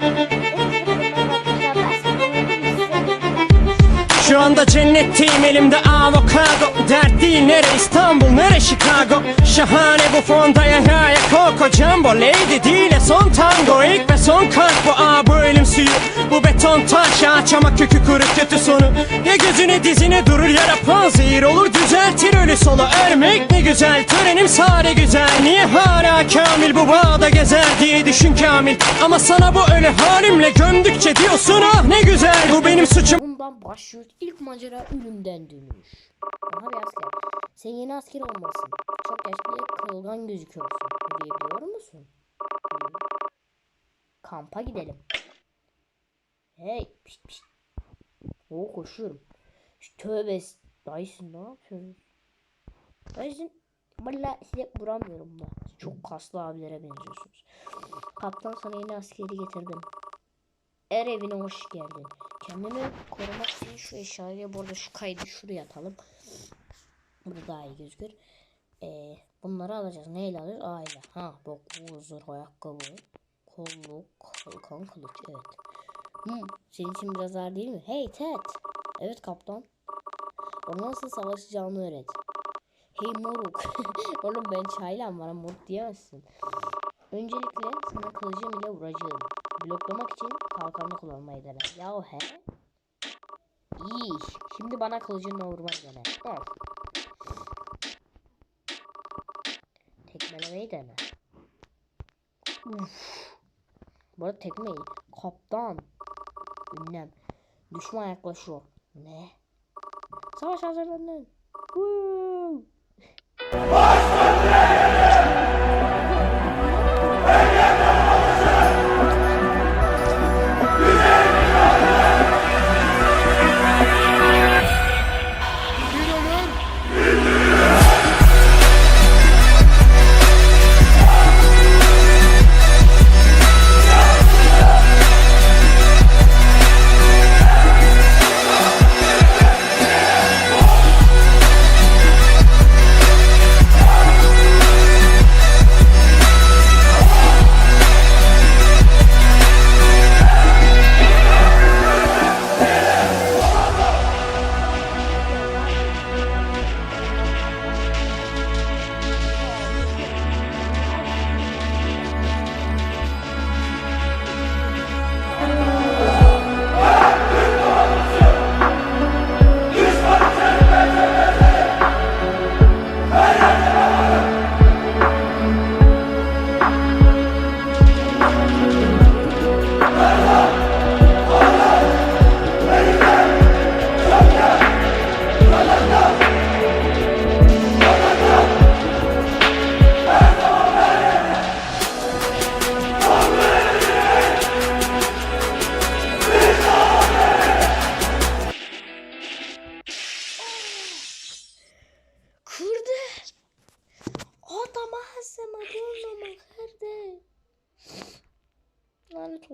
Thank you. Şu anda cennetteyim elimde avokado. Dert değil nere? İstanbul nere? Chicago. Şahane bu fonda ya ya ya Coco Jumbo Lady ya son tango. İlk ve son kalp bu. Aa bu ölüm suyu. Bu beton taş ağaç kökü kuru kötü sonu. Ya gözüne dizine durur ya rapon zehir olur düzeltir ölü solu Ölmek ne güzel törenim sade güzel. Niye hala kamil bu bağda gezer diye düşün kamil. Ama sana bu ölü halimle gömdükçe diyorsun ah ne güzel Bu benim suçum Bundan başlıyoruz. İlk macera ölümden dönüş. Aha bir asker. Sen yeni asker olmalısın. Çok yaşlı kırılgan gözüküyorsun. Diyebiliyor musun? Kampa gidelim. Hey pişt pişt. Oo koşuyorum. Şu tövbe dayısın ne yapıyorsun? Dayısın. Valla size vuramıyorum ben. Çok kaslı abilere benziyorsunuz. Kaptan sana yeni askeri getirdim. Er evine hoş geldin. Kendimi korumak için şu eşyayı bu arada şu kaydı şuraya atalım. Burada daha iyi gözükür. Ee, bunları alacağız. Neyle alıyoruz? Aile. Ha bak bu ayakkabı. Kolluk. Kalkan kılıç. Evet. Hmm, senin için biraz ağır değil mi? Hey Ted. Evet kaptan. Bana nasıl savaşacağını öğret. Hey moruk. Oğlum ben çaylan bana moruk diyemezsin. Öncelikle sana kılıcım ile vuracağım. Bloklamak için kalkanı kullanmayı dene. Yahu he? İyi. Şimdi bana kılıcınla vurmak dene. Al. Tekmelemeyi dene. Uf. Bu arada tekme iyi. Kaptan. Ünlem. Düşman yaklaşıyor. Ne? Savaş hazırlanın. Woo!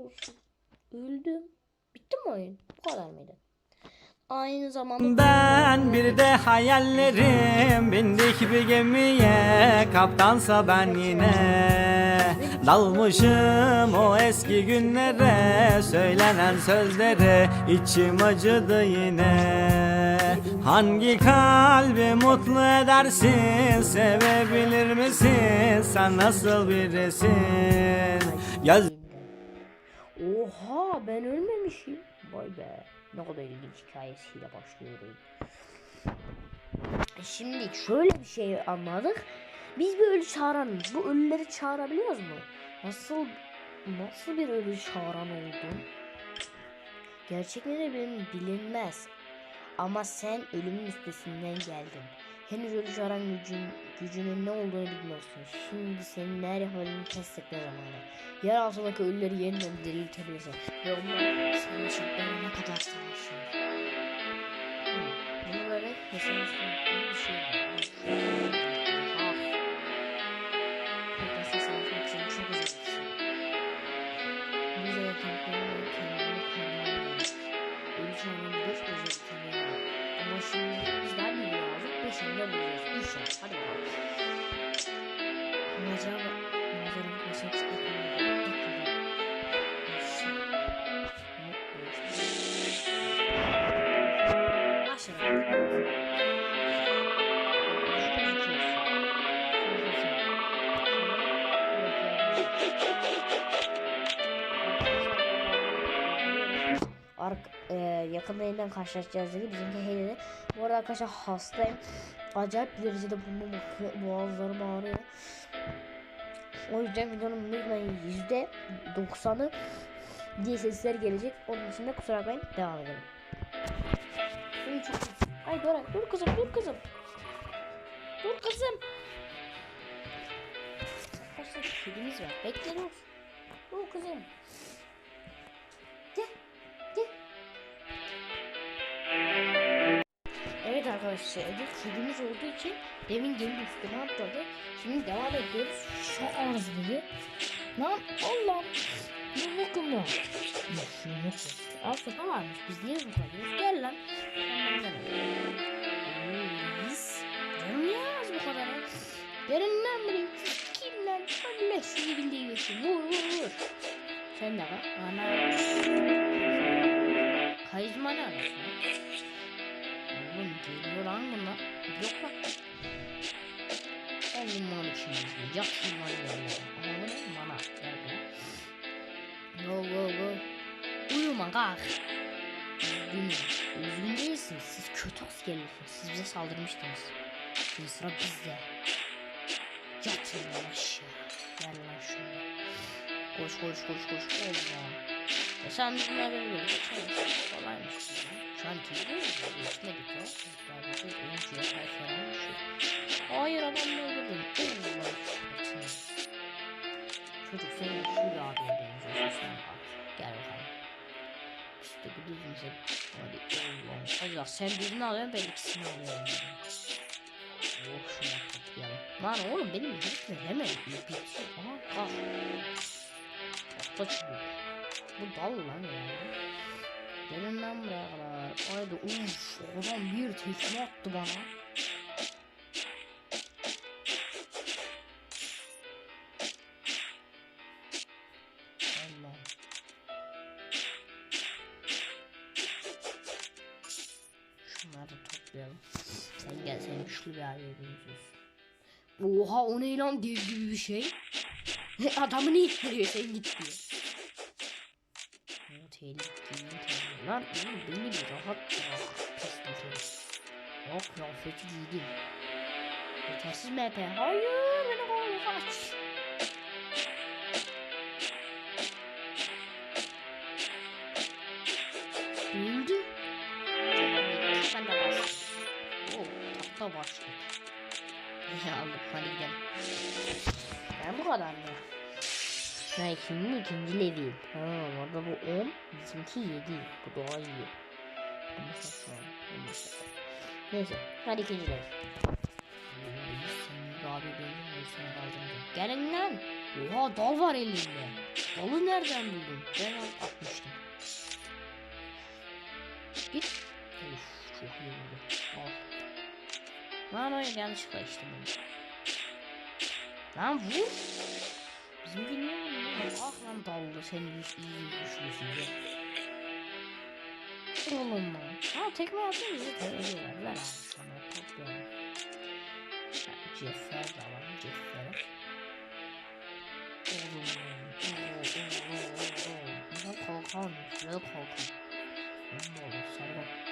Olsun. Öldüm. Bitti mi oyun? Bu kadar mıydı? Aynı zamanda Ben bir de hayallerim bindik bir gemiye kaptansa ben yine dalmışım o eski günlere söylenen sözlere içim acıdı yine hangi kalbi mutlu edersin sevebilir misin sen nasıl birisin Göz Oha ben ölmemişim. Vay be. Ne kadar ilginç hikayesiyle başlıyorum. E Şimdi şöyle bir şey anladık. Biz bir ölü çağıramıyoruz. Bu ölüleri çağırabiliyoruz mu? Nasıl nasıl bir ölü çağıran oldun? Gerçek nedir bilinmez. Ama sen ölümün üstesinden geldin. Henüz ölü çağıran gücün, gücünün ne olduğunu bilmiyorsun. Şimdi senin yapabildiğini test etme zamanı. Yer altındaki ölüleri yeniden diriltebilirsin. Ve onlar senin ne kadar savaşıyor. Hmm, Bunu böyle mesela yakında yeniden karşılaşacağız dedi. Bizimki hey dedi. Bu arada arkadaşlar hastayım. Acayip bir derecede burnum akıyor. Boğazlarım ağrıyor. O yüzden videonun lütfen yüzde doksanı diye sesler gelecek. Onun için de kusura bakmayın. Devam edelim. Ay Dora dur kızım dur kızım. Dur kızım. Arkadaşlar kedimiz var. Bekle dur. Dur kızım. Arkadaşlar evde kedimiz olduğu için demin gelip üstüne atladı. Şimdi devam ediyoruz. Şu arız dedi. Lan Allah'ım. Ne bakın ya. Altta varmış. Biz niye kadar? Gel lan. Biz. Canım niye az bu kadar? Gelin lan buraya. Kim lan? Allah sizi bildiği geçsin. Vur vur vur. Sen de bak. Ana. Karizma ne arasın? Oğlum geliyor lan bunlar. Yok lan. Oğlum izliyor. Yaksın lan yerine. Ama bu ne? Bana. Gel be. Go go go. Uyuma kalk. Üzgünüm. Üzgün değilsiniz. Siz kötü geliyorsunuz. Siz bize saldırmıştınız. Şimdi sıra bizde. Yatın lan aşağı. Gel lan şurada. Koş koş koş koş. Allah. E sen bunları böyle geçeriz. Kolaymış. Şu an mi? Geçmedik. Hayır adamı öldürdüm. Allah. Çocuk senin şu bir abiye benziyorsun sen bak. Gel bakalım. İşte bu düzümüze. Hadi Allah'ım. Acaba sen birini alıyorsun ben ikisini alıyorum. Oh şuna toplayalım. Lan oğlum benim hiç hemen bir Aha kalk. Atla çubuk. Bu dal lan ya. Gelin lan buraya kadar. Haydi uf adam bir tekme attı bana. Allah. Şunları da toplayalım. Sen gel sen güçlü bir abiye benziyorsun. Oha o ne lan dev gibi bir şey. Adamı ne ittiriyor sen git diyor. Tehlikeli. Lan oğlum beni rahat bırak. Pislik herif. O kıyafeti giydim. Yetersiz MP. Hayır beni kovuyor kaç. Öldü. Ben de bastım. Oo, tahta başlık. Ya aldık hadi gidelim. Ben bu kadar mı? Ha şimdi ikinci level. Ha orada bu 10, bizimki 7. Bu daha iyi. Neyse hadi ikinci level. Abi benim seni kaldıracağım. Gelin lan. Oha dal var elinde. Dalı nereden buldun? Ben atmıştım. Git. Of çok iyi oldu. Al. Lan o yanlışlıkla içtim bunu. Lan vur. Bizim niye vuruyor? Ah lan daldı seni güç iyi güçlüsün diye. Oğlum lan. Ha tekme atıyor bizi tekmeliyorlar. Ver abi sana toplayalım. Ha, Ceffer de alalım Ceffer'e. Oğlum lan. Oo, oo, oo, oo, oo. Güzel kalkan. Güzel kalkan. Ne olur sarı Sen,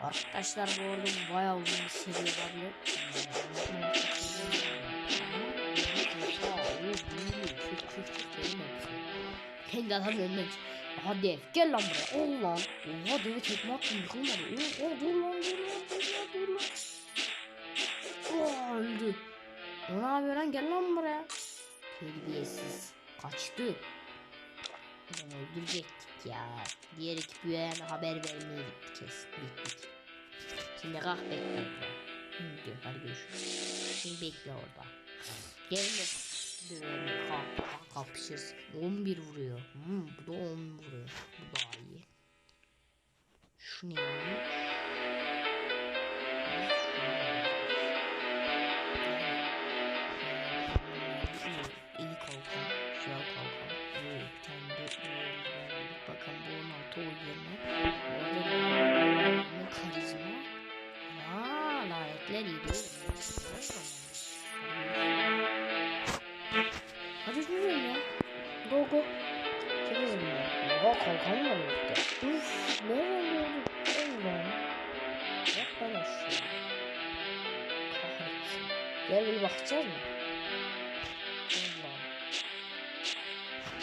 Arkadaşlar bu arada bayağı uzun bir seri olabilir. Kendi adam ölmek. Aha dev gel lan buraya. Ol lan. Oha devi tekme attım yıkılmadı. Oh, oh, dur lan dur lan dur lan dur lan. Öldü. O ne yapıyor lan gel lan buraya. Terbiyesiz. Kaçtı. Onu öldürecektik ya. Diğer ekip üyelerine haber vermeye gittik kesin. Gittik. Şimdi kalk bekle. Hı, diyor, hadi görüşürüz. Şimdi bekle orada. Gelin de dövelim kalk kalk kapışırsın. 11 vuruyor. Hmm, bu da 10 vuruyor. Bu daha iyi. Şu neymiş?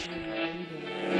Allah'ım, iyi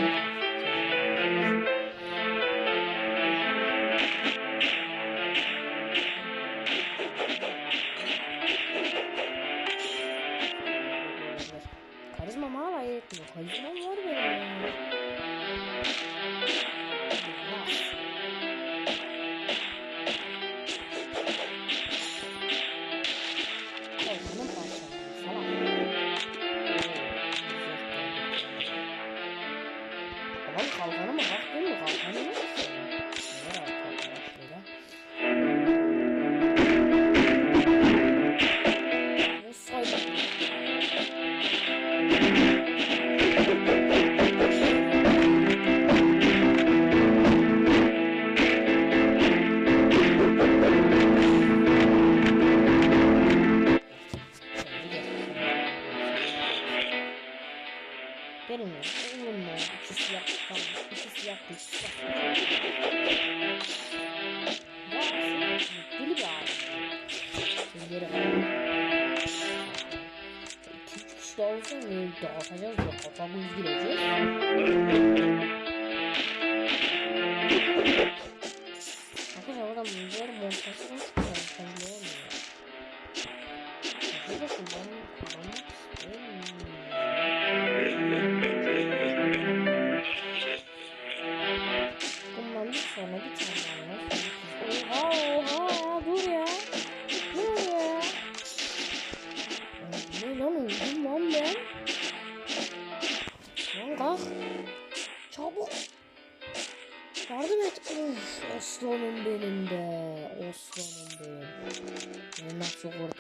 ne dağıtacağız ya. Kafamız girecek.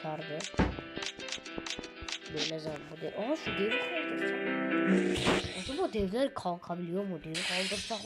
Kurtardı? Böyle zaman bu dev... Aa şu devi kaldırsam. Acaba devler kalkabiliyor mu? Devi kaldırsak